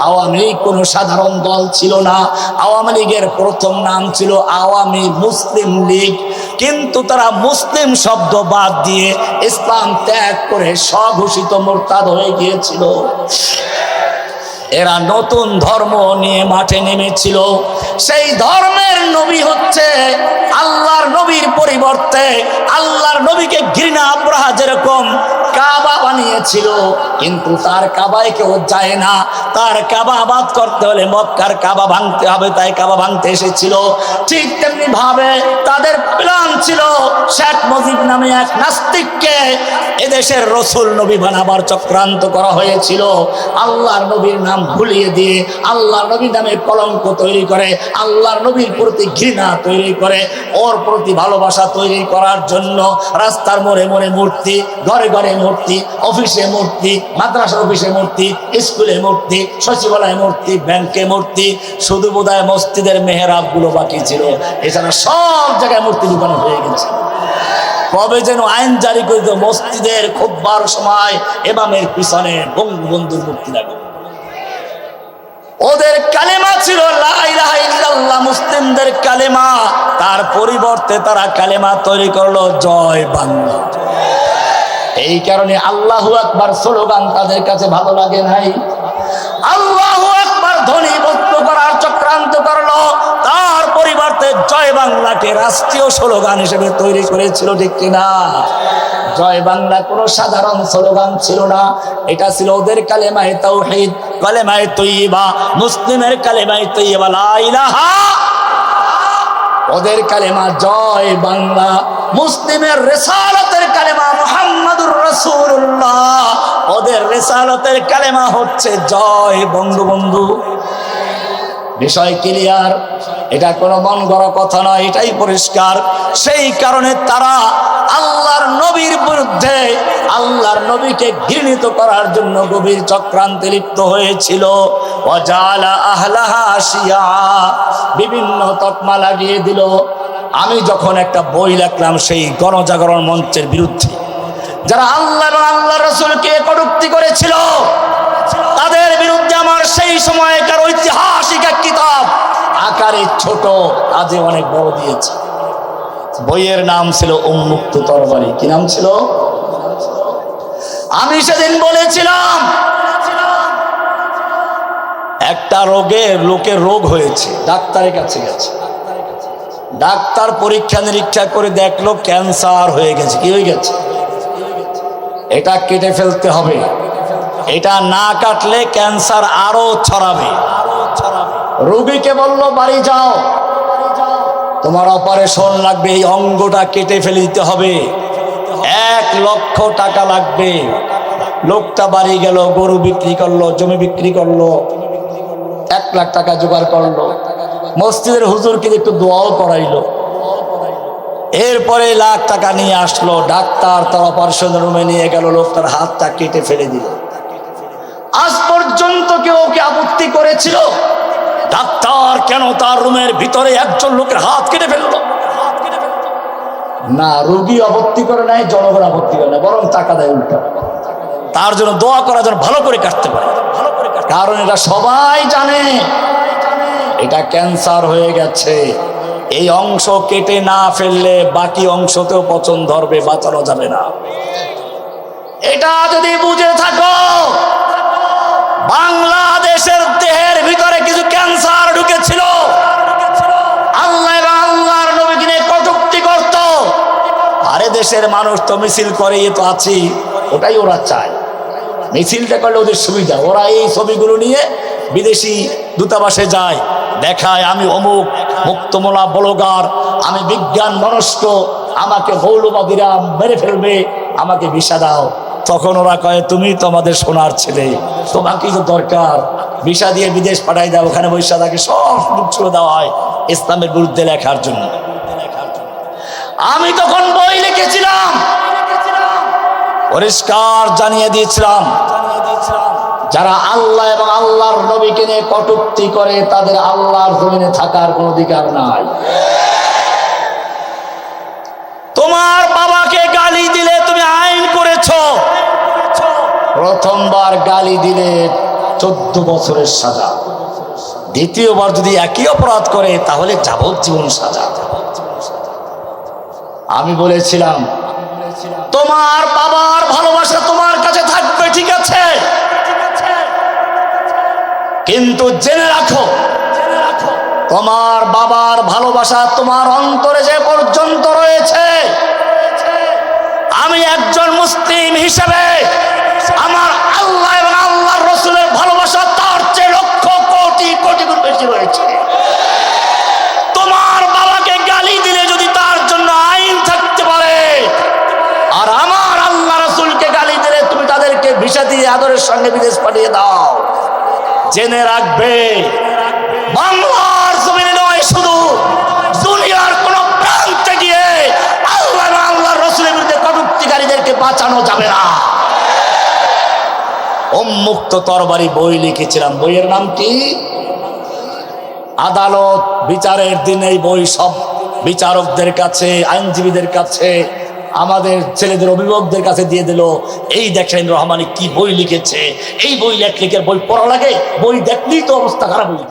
আওয়ামী লীগ কোনো সাধারণ দল ছিল না। আওয়ামী লীগের প্রথম নাম ছিল আওয়ামী মুসলিম লীগ। কিন্তু তারা মুসলিম শব্দ বাদ দিয়ে ইসলাম ত্যাগ করে স্বঘোষিত মোরতাদ হয়ে গিয়েছিল। এরা নতুন ধর্ম নিয়ে মাঠে নেমেছিল। সেই ধর্মের নবী হচ্ছে আল্লাহর নবীর পরিবর্তে আল্লাহর নবীকে ঘৃণা আব্রাহা যেরকম কাবা বানিয়েছিল কিন্তু তার কাবায় কেউ যায় না। তার কাবা আবাদ করতে হলে মক্কার কাবা ভাঙতে হবে, তাই কাবা ভাঙতে এসেছিল। ঠিক তেমনি ভাবে তাদের প্ল্যান ছিল, শেখ মুজিব নামে এক নাস্তিককে এদেশের রসুল নবী বানাবার চক্রান্ত করা হয়েছিল। আল্লাহর নবীর নাম ভুলিয়ে দিয়ে, আল্লাহর নবী নামে কলঙ্ক তৈরি করে, আল্লাহর নবীর প্রতি ঘৃণা তৈরি করে, ওর প্রতি ভালোবাসা তৈরি করার জন্য রাস্তার মোড়ে মোড়ে মূর্তি, ঘরে ঘরে মূর্তি, অফিসে মূর্তি মাদ্রাসা অফিসে মূর্তি, স্কুলে মূর্তি, সচিবালয়ে মূর্তি, ব্যাংকে মূর্তি, শুধু বোধহয় মসজিদের মেহরাবগুলো বাকি ছিল। এছাড়া সব জায়গায় মূর্তি দোকান হয়ে গেছে। কবে যেন আইন জারি করিত মসজিদের খুব খুববার সময় এমামের পিছনে বঙ্গবন্ধুর মূর্তি লাগবে ওদের কালেমা ছিল মুসলিমদের কালেমা। তার পরিবর্তে তারা কালেমা তৈরি করল, জয় বাংলা। এই কারণে আল্লাহু আকবার স্লোগান তাদের কাছে ভালো লাগে নাই। আল্লাহু আকবার ধ্বনি বদ্ধ করার চক্রান্ত করল। তার পরিবর্তে জয় বাংলাকে রাষ্ট্রীয় স্লোগান হিসেবে তৈরি করেছিল, ঠিক কিনা? জয় বাংলা কোনো সাধারণ স্লোগান ছিল না। এটা ছিল ওদের কালেমায়ে তাওহীদ, কালেমায়ে তৈয়বা, মুসলিমের কালেমায়ে তৈয়বা, লা ইলাহা ওদের কালেমা জয় বাংলা, মুসলিমের রেসালতের কালেমা রসুল্লাহ ওদের রেসালতের কালেমা হচ্ছে, জয় বঙ্গবন্ধু। বিষয় ক্লিয়ার, এটা কোনো মন গড়া কথা নয়, এটাই পরিষ্কার। সেই কারণে তারা আল্লাহর নবীর বিরুদ্ধে, আল্লাহর নবীকে ঘৃণিত করার জন্য গভীর চক্রান্তে লিপ্ত হয়েছিল। বিভিন্ন তকমা লাগিয়ে দিল। আমি যখন একটা বই লিখলাম, সেই গণজাগরণ মঞ্চের বিরুদ্ধে যারা আল্লাহ এবং আল্লাহ রসুলকে কটুক্তি করেছিল, তাদের বিরুদ্ধে আমার সেই সময়কার ঐতিহাসিক এক কিতাব আকারে ছোট, আজে অনেক বড় দিয়েছে। বইয়ের নাম ছিল উন্মুক্ত তরবারি। কি নাম ছিল? আমি সেদিন বলেছিলাম, একটা রোগের লোকের রোগ হয়েছে, ডাক্তারের কাছে গেছে। ডাক্তার পরীক্ষা নিরীক্ষা করে দেখল ক্যান্সার হয়ে গেছে। কি হয়ে গেছে? এটা কেটে ফেলতে হবে। এটা না কাটলে ক্যান্সার আরও ছড়াবে। রোগীকে বলল, বাড়ি যাও। তোমার অপারেশন লাগবে, এই অঙ্গটা কেটে ফেলে দিতে হবে। এক লক্ষ টাকা লাগবে। লোকটা বাড়ি গেল, গরু বিক্রি করল, জমি বিক্রি করল, এক লাখ টাকা জোগাড় করল। মসজিদের হুজুরকে একটু দোয়াও করাইলো। এরপরে লাখ টাকা নিয়ে আসলো, ডাক্তার তার অপারেশন রুমে নিয়ে গেল, লোক তার হাতটা কেটে ফেলে দিল। আজ পর্যন্ত কেউ ওকে আপত্তি করেছিল? ডাক্তার কেন তার রুমের ভিতরে একজন লোকের হাত কেটে ফেলল? না, রোগী আপত্তি করে নাই, জনগণ আপত্তি করে না বরং টাকা দেয় উল্টা। তার জন্য দোয়া করার জন্য ভালো করে কাটতে পারে। কারণ এটা সবাই জানে। এটা ক্যান্সার হয়ে গেছে। এই অংশ কেটে না ফেললে বাকি অংশতেও পচন ধরবে, বাঁচানো যাবে না। এটা যদি বুঝে থাকো, বাংলাদেশের দেহের ভিতরে কিছু ক্যান্সার ঢুকেছিল। আল্লাহ এবং আল্লাহর কটুক্তি করত। আরে দেশের মানুষ তো মিছিল করে তো আছি, ওটাই ওরা চায়। মিছিলটা করলে ওদের সুবিধা, ওরা এই ছবিগুলো নিয়ে বিদেশি দূতাবাসে যায়। দেখায় আমি অমুক মুক্তমোলা বলগার, আমি বিজ্ঞান মনস্ক, আমাকে মৌলবাদীরা মেরে ফেলবে, আমাকে ভিসা দাও। তখন ওরা কয়, তুমি তোমাদের সোনার ছেলে তোমাকেই তো দরকার? ভিসা দিয়ে বিদেশ পাঠাই দাও, ওখানে বৈশা তাকে সব ছিল দেওয়া হয় ইসলামের বিরুদ্ধে লেখার জন্য। আমি তখন বই লিখেছিলাম, পরিষ্কার জানিয়ে দিয়েছিলাম যারা আল্লাহ এবং আল্লাহর নবীকে নিয়ে কটুক্তি করে, তাদের আল্লাহর জমিনে থাকার কোনো অধিকার নাই। তোমার বাবাকে গালি দিলে তুমি আইন করেছ। প্রথমবার গালি দিলে চোদ্দ বছরের সাজা। দ্বিতীয়বার যদি একই অপরাধ করে, তাহলে যাবজ্জীবন সাজা। আমি বলেছিলাম, তোমার বাবার ভালোবাসা তোমার কাছে থাকবে, ঠিক আছে? কিন্তু জেনে রাখো, তোমার বাবার ভালোবাসা তোমার অন্তরে যে পর্যন্ত রয়েছে, আমি একজন মুসলিম হিসেবে আমার আল্লাহ এবং আল্লাহর রসুলের ভালোবাসা তার চেয়ে লক্ষ কোটি কোটি গুণ বেশি রয়েছে। তোমার বাবাকে দিলে যদি তার জন্য আইন থাকতে পারে, আর আমার আল্লাহ রসুলকে দিলে তুমি তাদেরকে ভিসা দিয়ে আদরের সঙ্গে বিদেশ পাঠিয়ে দাও। জেনে রাখবে। বাংলার জমিনে নয়, শুধু দুনিয়ার কোন প্রান্তে গিয়ে আল্লাহ এবং আল্লাহর রসুলের বিরুদ্ধে কটুক্তিকারীদেরকে বাঁচানো যাবে না। উন্মুক্ত তরবারি বই লিখেছিলাম। বইয়ের নাম কি? আদালত বিচারের দিন এই বই সব বিচারকদের কাছে, আইনজীবীদের কাছে আমাদের ছেলেদের অভিভাবকদের কাছে দিয়ে দিল, এই দেখেন রহমানি কি বই লিখেছে, এই বই লেখ লিখে বই পড়া লাগে বই দেখলেই তো অবস্থা খারাপ হয়ে।